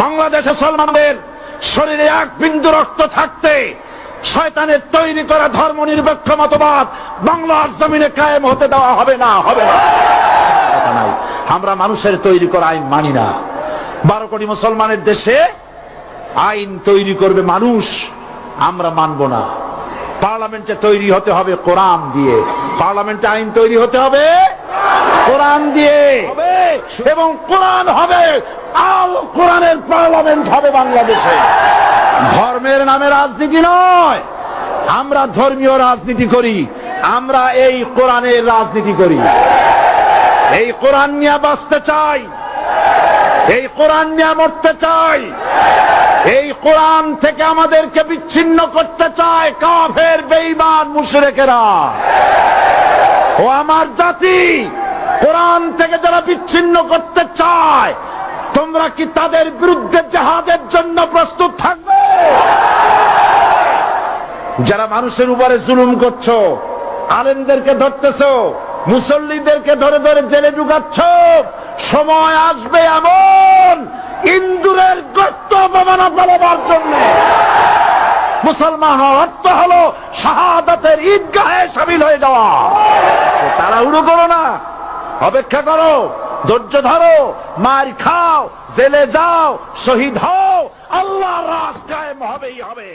বাংলাদেশে সলমানদের শরীরে এক বিন্দু রক্ত থাকতে শয়তানের তৈরি করা ধর্ম নিরপেক্ষ মতবাদ বাংলার জমিনে কায়েম হতে দেওয়া হবে না হবে না। আমরা মানুষের তৈরি করা আইন মানি না। বারো কোটি মুসলমানের দেশে আইন তৈরি করবে মানুষ, আমরা মানব না। পার্লামেন্টে তৈরি হতে হবে কোরআন দিয়ে। পার্লামেন্টে আইন তৈরি হতে হবে কোরআন দিয়ে। এবং কোরআন হবে আল কোরআনের পার্লামেন্ট হবে বাংলাদেশে। ধর্মের নামে রাজনীতি নয়, আমরা ধর্মীয় রাজনীতি করি, আমরা এই কোরআনের রাজনীতি করি। এই কোরআন নিয়ে বাঁচতে চাই, এই কোরআন নিয়ে মরতে চাই, এই কোরআন থেকে আমাদেরকে বিচ্ছিন্ন করতে চায় কাফের বেইমান মুশরেকেরা। ও আমার জাতি কোরআন থেকে যারা বিচ্ছিন্ন করতে চায়, তোমরা কি তাদের বিরুদ্ধে জেহাদের জন্য প্রস্তুত থাকবে? যারা মানুষের উপরে জুলুম করছ, আলেমদেরকে ধরতেছো, মুসল্লিদেরকে ধরে ধরে জেলে ঢুকাচ্ছ, সময় আসবে এমন ইন্দুরের গর্ত অপমানা পালাবার জন্য। মুসলমান অর্থ হলো শাহাদাতের ঈদগাহে সামিল হয়ে যাওয়া। তারা তাড়াহুড়ো করো না। অপেক্ষা করো ধৈর্য ধরো মার খাও জেলে যাও শহীদ হও আল্লাহ রাস্তায় হবেই হবে।